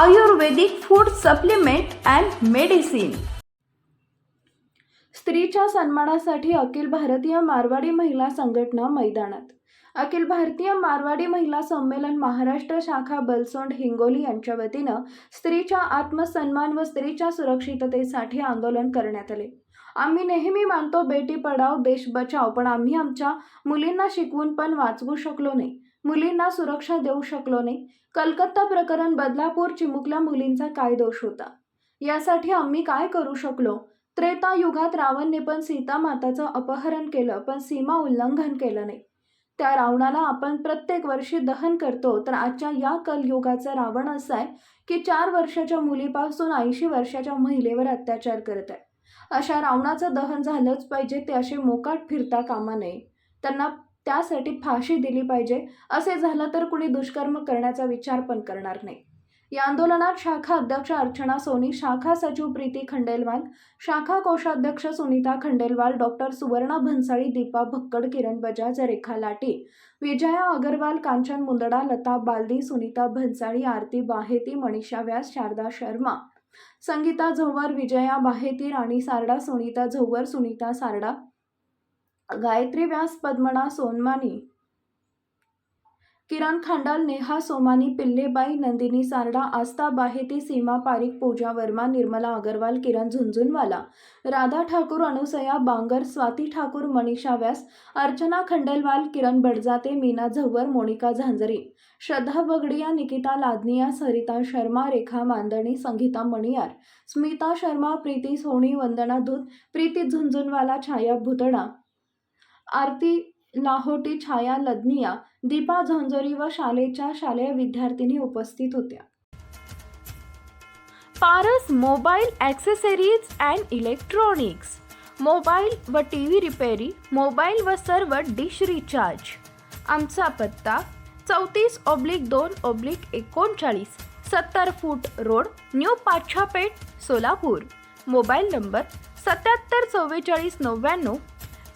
Ayurvedic food supplement and medicine. स्त्रीच्या सन्मानासाठी अखिल भारतीय मारवाडी महिला संघटना मैदानात. अखिल भारतीय मारवाडी महिला संमेलन महाराष्ट्र शाखा बलसोंड हिंगोली यांच्या वतीनं स्त्रीच्या आत्मसन्मान व स्त्रीच्या सुरक्षिततेसाठी आंदोलन करण्यात आले. आम्ही नेहमी मानतो बेटी पढाव देश बचाव पण आम्ही आमच्या मुलींना शिकवून पण वाचवू शकलो नाही. मुलींना सुरक्षा देऊ शकलो नाही. कलकत्ता प्रकरण बदलापूर चिमुकल्या मुलींचा काय दोष होता? यासाठी आम्ही काय करू शकलो? त्रेता युगात रावणने पण सीता माताचं अपहरण केलं पण सीमा उल्लंघन केलं नाही. त्या रावणाला आपण प्रत्येक वर्षी दहन करतो तर आजच्या या कलयुगाचा रावण असा आहे की चार वर्षाच्या मुलीपासून ऐंशी वर्षाच्या महिलेवर अत्याचार करत आहे. अशा रावणाचं दहन झालंच पाहिजे ते असे मोकाट फिरता कामा नये. त्यांना त्यासाठी फाशी दिली पाहिजे. असे झालं तर कुणी दुष्कर्म करण्याचा विचार पण करणार नाही. या आंदोलनात शाखा अध्यक्ष अर्चना सोनी शाखा सचिव प्रीती खंडेलवाल शाखा कोषाध्यक्ष सुनीता खंडेलवाल डॉक्टर सुवर्णा भन्साळी दीपा भक्कड किरण बजाज रेखा लाटे विजया अगरवाल कांचन मुंदडा लता बालदी सुनीता भन्साळी आरती बाहेती मनीषा व्यास शारदा शर्मा संगीता झोवर विजया बाहेती राणी सारडा सुनीता झोवर सुनीता सारडा गायत्री व्यास पद्मना सोनमानी. किरण खांडाल नेहा सोमानी पिल्लेबाई नंदिनी सारडा आस्था बाहेती सीमा पारिक पूजा वर्मा निर्मला अगरवाल किरण झुंझुनवाला राधा ठाकूर अनुसया बांगर स्वाती ठाकूर मनीषा व्यास अर्चना खंडेलवाल किरण बडजाते मीना झव्वर मोनिका झांजरी श्रद्धा बगडिया निकिता लादनिया सरिता शर्मा रेखा मांदणी संगीता मणियार स्मिता शर्मा प्रीती सोनी वंदना धूत प्रीती झुंझुनवाला छाया भुतडा आरती लाहोटी छाया लदनिया दीपा झंझोरी व शालेच्या शालेय विद्यार्थिनी उपस्थित होत्या. Paras mobile accessories and electronics mobile व टी व्ही रिपेरी मोबाईल व सर्व डिश रिचार्ज. आमचा पत्ता चौतीस ऑब्लिक दोन ऑब्लिक एकोणचाळीस सत्तर foot road new Pachhapeth Solapur. Mobile number सत्याहत्तर चव्वेचाळीस नव्याण्णव